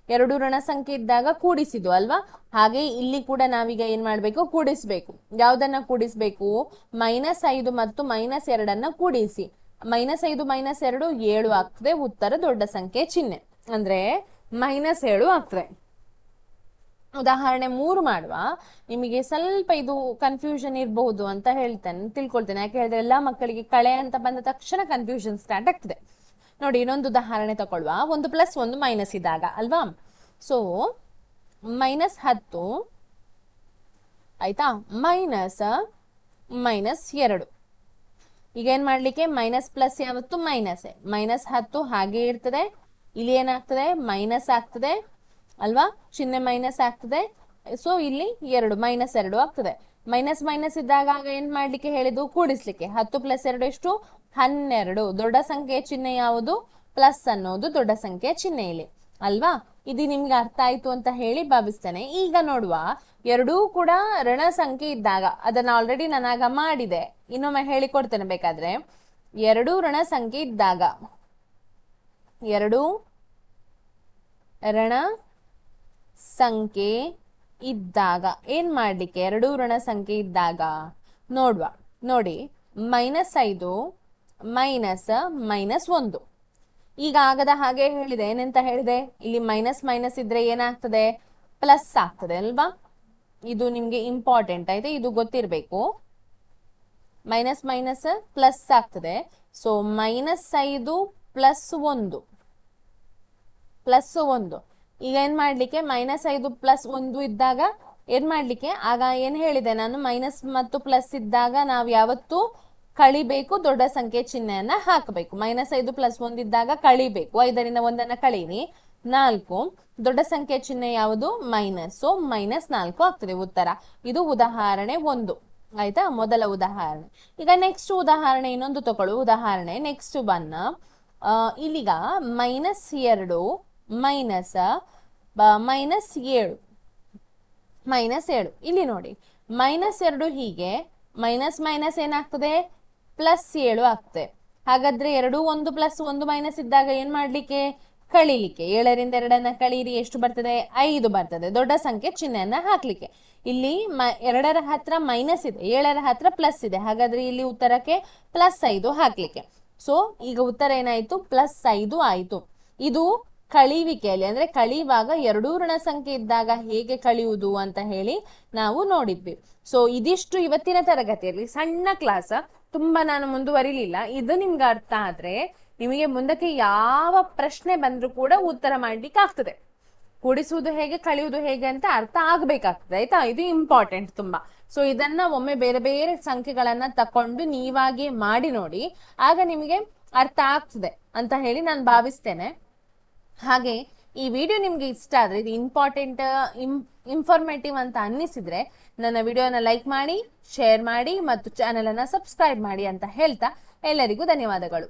ಎರಡು ಋಣ ಸಂಖ್ಯೆ ಇದ್ದಾಗ ಕೂಡಿಸಿದ್ವು ಅಲ್ವಾ? ಹಾಗೆ ಇಲ್ಲಿ ಕೂಡ ನಾವೀಗ ಏನ್ ಮಾಡ್ಬೇಕು? ಕೂಡಿಸ್ಬೇಕು. ಯಾವ್ದನ್ನ ಕೂಡಿಸ್ಬೇಕು? ಮೈನಸ್ ಐದು ಮತ್ತು ಮೈನಸ್ ಎರಡನ್ನ ಕೂಡಿಸಿ. ಮೈನಸ್ ಐದು, ಮೈನಸ್ ಎರಡು, ಏಳು ಆಗ್ತದೆ. ಉತ್ತರ ದೊಡ್ಡ ಸಂಖ್ಯೆ ಚಿಹ್ನೆ. ಅಂದ್ರೆ ಮೈನಸ್ ಏಳು ಆಗ್ತದೆ. ಉದಾಹರಣೆ ಮೂರು ಮಾಡುವ. ನಿಮಗೆ ಸ್ವಲ್ಪ ಇದು ಕನ್ಫ್ಯೂಷನ್ ಇರಬಹುದು ಅಂತ ಹೇಳ್ತೇನೆ, ತಿಳ್ಕೊಳ್ತೇನೆ. ಯಾಕೆ ಹೇಳಿದ್ರೆ ಎಲ್ಲಾ ಮಕ್ಕಳಿಗೆ ಕಳೆ ಅಂತ ಬಂದ ತಕ್ಷಣ ಕನ್ಫ್ಯೂಷನ್ ಸ್ಟಾರ್ಟ್ ಆಗ್ತದೆ. ನೋಡಿ, ಇನ್ನೊಂದು ಉದಾಹರಣೆ ತಗೊಳ್ಳುವ. ಒಂದು ಪ್ಲಸ್ ಒಂದು ಮೈನಸ್ ಇದ್ದಾಗ, ಅಲ್ವಾ? ಸೊ ಮೈನಸ್ ಹತ್ತು, ಆಯ್ತಾ? ಮೈನಸ್ ಮೈನಸ್ ಎರಡು. ಈಗ ಏನ್ ಮಾಡ್ಲಿಕ್ಕೆ? ಮೈನಸ್ ಪ್ಲಸ್ ಯಾವತ್ತು? ಮೈನಸ್ ಮೈನಸ್ ಹತ್ತು, ಹಾಗೆ ಇರ್ತದೆ. ಇಲ್ಲಿ ಏನಾಗ್ತದೆ? ಮೈನಸ್ ಆಗ್ತದೆ. ಅಲ್ವಾ? ಚಿಹ್ನೆ ಮೈನಸ್ ಆಗ್ತದೆ. ಸೊ ಇಲ್ಲಿ ಎರಡು ಮೈನಸ್ ಎರಡು ಆಗ್ತದೆ. ಮೈನಸ್ ಮೈನಸ್ ಇದ್ದಾಗ ಆಗ ಏನ್ ಮಾಡ್ಲಿಕ್ಕೆ ಹೇಳಿದ್ದು? ಕೂಡಿಸ್ಲಿಕ್ಕೆ. ಹತ್ತು ಪ್ಲಸ್ ಎರಡು ಎಷ್ಟು? ಹನ್ನೆರಡು. ದೊಡ್ಡ ಸಂಖ್ಯೆಯ ಚಿಹ್ನೆ ಯಾವುದು? ಪ್ಲಸ್ ಅನ್ನೋದು ದೊಡ್ಡ ಸಂಖ್ಯೆಯ ಚಿಹ್ನೆ ಇಲ್ಲಿ. ಅಲ್ವಾ? ಇದು ನಿಮ್ಗೆ ಅರ್ಥ ಆಯ್ತು ಅಂತ ಹೇಳಿ ಭಾವಿಸ್ತೇನೆ. ಈಗ ನೋಡುವ. ಎರಡೂ ಕೂಡ ಋಣ ಸಂಖ್ಯೆ ಇದ್ದಾಗ ಅದನ್ನ ಆಲ್ರೆಡಿ ನಾನಾಗ ಮಾಡಿದೆ. ಇನ್ನೊಮ್ಮೆ ಹೇಳಿಕೊಡ್ತೇನೆ ಬೇಕಾದ್ರೆ. ಎರಡೂ ಋಣ ಸಂಖ್ಯೆ ಇದ್ದಾಗ. ಎರಡು ಋಣ ಸಂಖ್ಯೆ ಇದ್ದಾಗ, ಏನ್ ಮಾಡ್ಲಿಕ್ಕೆ? ಎರಡು ಋಣ ಸಂಖ್ಯೆ ಇದ್ದಾಗ, ನೋಡುವ, ನೋಡಿ ಮೈನಸ್ ಐದು ಮೈನಸ್ ಮೈನಸ್ ಒಂದು. ಈಗ ಆಗದ ಹಾಗೆ ಹೇಳಿದೆ, ಏನಂತ ಹೇಳಿದೆ? ಇಲ್ಲಿ ಮೈನಸ್ ಮೈನಸ್ ಇದ್ರೆ ಏನಾಗ್ತದೆ? ಪ್ಲಸ್ ಆಗ್ತದೆ, ಅಲ್ವಾ? ಇದು ನಿಮ್ಗೆ ಇಂಪಾರ್ಟೆಂಟ್ ಆಯ್ತಾ? ಇದು ಗೊತ್ತಿರ್ಬೇಕು. ಮೈನಸ್ ಮೈನಸ್ ಪ್ಲಸ್ ಆಗ್ತದೆ. ಸೊ ಮೈನಸ್ ಐದು ಪ್ಲಸ್ ಒಂದು. ಪ್ಲಸ್ ಒಂದು. ಈಗ ಏನ್ ಮಾಡ್ಲಿಕ್ಕೆ? ಮೈನಸ್ ಐದು ಪ್ಲಸ್ ಒಂದು ಇದ್ದಾಗ ಏನ್ ಮಾಡ್ಲಿಕ್ಕೆ? ಆಗ ಏನ್ ಹೇಳಿದೆ ನಾನು? ಮೈನಸ್ ಮತ್ತು ಪ್ಲಸ್ ಇದ್ದಾಗ ನಾವು ಯಾವತ್ತು ಕಳಿಬೇಕು, ದೊಡ್ಡ ಸಂಖ್ಯೆ ಚಿಹ್ನೆಯನ್ನ ಹಾಕಬೇಕು. ಮೈನಸ್ ಐದು ಪ್ಲಸ್ ಒಂದಿದ್ದಾಗ ಕಳಿಬೇಕು. ಐದರಿಂದ ಒಂದನ್ನ ಕಳೀರಿ. ನಾಲ್ಕು, ದೊಡ್ಡ ಸಂಖ್ಯೆ ಚಿಹ್ನೆ ಯಾವುದು? ಮೈನಸ್ ಸೊ ಮೈನಸ್ ನಾಲ್ಕು ಆಗ್ತದೆ ಉತ್ತರ. ಇದು ಉದಾಹರಣೆ ಒಂದು. ಆಯ್ತಾ? ಮೊದಲ ಉದಾಹರಣೆ. ಈಗ ನೆಕ್ಸ್ಟ್ ಉದಾಹರಣೆ ಇನ್ನೊಂದು ತಗೊಳ್ಳು ಉದಾಹರಣೆ. ನೆಕ್ಸ್ಟ್ ಬನ್ನ ಇಲ್ಲಿಗ ಮೈನಸ್ ಎರಡು ಮೈನಸ್ ಮೈನಸ್ ಏಳು. ಮೈನಸ್ ಏಳು. ಇಲ್ಲಿ ನೋಡಿ. ಮೈನಸ್ ಎರಡು ಹೀಗೆ. ಮೈನಸ್ ಮೈನಸ್ ಏನಾಗ್ತದೆ? ಪ್ಲಸ್ ಏಳು ಆಗ್ತದೆ. ಹಾಗಾದ್ರೆ ಎರಡು ಒಂದು ಪ್ಲಸ್ ಒಂದು ಮೈನಸ್ ಇದ್ದಾಗ ಏನ್ ಮಾಡ್ಲಿಕ್ಕೆ? ಕಳೀಲಿಕ್ಕೆ. ಏಳರಿಂದ ಎರಡನ್ನ ಕಳೀರಿ, ಎಷ್ಟು ಬರ್ತದೆ? ಐದು ಬರ್ತದೆ. ದೊಡ್ಡ ಸಂಖ್ಯೆ ಚಿಹ್ನೆಯನ್ನ ಹಾಕ್ಲಿಕ್ಕೆ. ಇಲ್ಲಿ ಎರಡರ ಹತ್ರ ಮೈನಸ್ ಇದೆ. ಏಳರ ಹತ್ರ ಪ್ಲಸ್ ಇದೆ. ಹಾಗಾದ್ರೆ ಇಲ್ಲಿ ಉತ್ತರಕ್ಕೆ ಪ್ಲಸ್ ಐದು ಹಾಕ್ಲಿಕ್ಕೆ. ಸೊ ಈಗ ಉತ್ತರ ಏನಾಯ್ತು? ಪ್ಲಸ್ ಐದು ಆಯ್ತು. ಇದು ಕಳಿವಿಕೆಯಲ್ಲಿ, ಅಂದ್ರೆ ಕಳಿಯುವಾಗ ಎರಡೂ ಋಣ ಸಂಖ್ಯೆ ಇದ್ದಾಗ ಹೇಗೆ ಕಳಿಯುವುದು ಅಂತ ಹೇಳಿ ನಾವು ನೋಡಿದ್ವಿ. ಸೊ ಇದಿಷ್ಟು ಇವತ್ತಿನ ತರಗತಿಯಲ್ಲಿ. ಸಣ್ಣ ಕ್ಲಾಸ್ ತುಂಬಾ ನಾನು ಮುಂದುವರಿಲಿಲ್ಲ. ಇದು ನಿಮ್ಗೆ ಅರ್ಥ ಆದ್ರೆ ನಿಮಗೆ ಮುಂದಕ್ಕೆ ಯಾವ ಪ್ರಶ್ನೆ ಬಂದ್ರೂ ಕೂಡ ಉತ್ತರ ಮಾಡ್ಲಿಕ್ಕೆ ಆಗ್ತದೆ. ಕೂಡಿಸುವುದು ಹೇಗೆ, ಕಳೆಯುವುದು ಹೇಗೆ ಅಂತ ಅರ್ಥ ಆಗ್ಬೇಕಾಗ್ತದೆ, ಆಯ್ತಾ? ಇದು ಇಂಪಾರ್ಟೆಂಟ್ ತುಂಬಾ. ಸೊ ಇದನ್ನ ಒಮ್ಮೆ ಬೇರೆ ಬೇರೆ ಸಂಖ್ಯೆಗಳನ್ನ ತಕೊಂಡು ನೀವಾಗಿ ಮಾಡಿ ನೋಡಿ. ಆಗ ನಿಮಗೆ ಅರ್ಥ ಆಗ್ತದೆ ಅಂತ ಹೇಳಿ ನಾನು ಭಾವಿಸ್ತೇನೆ. ಹಾಗೆ ಈ ವಿಡಿಯೋ ನಿಮ್ಗೆ ಇಷ್ಟ ಆದ್ರೆ ಇದು ಇಂಪಾರ್ಟೆಂಟ್ ಇನ್ಫಾರ್ಮೇಟಿವ್ ಅಂತ ಅನ್ನಿಸಿದ್ರೆ ನನ್ನ ವಿಡಿಯೋನ ಲೈಕ್ ಮಾಡಿ ಶೇರ್ ಮಾಡಿ ಮತ್ತು ಚಾನೆಲ್ ಅನ್ನ ಸಬ್ಸ್ಕ್ರೈಬ್ ಮಾಡಿ ಅಂತ ಹೇಳ್ತಾ ಎಲ್ಲರಿಗೂ ಧನ್ಯವಾದಗಳು.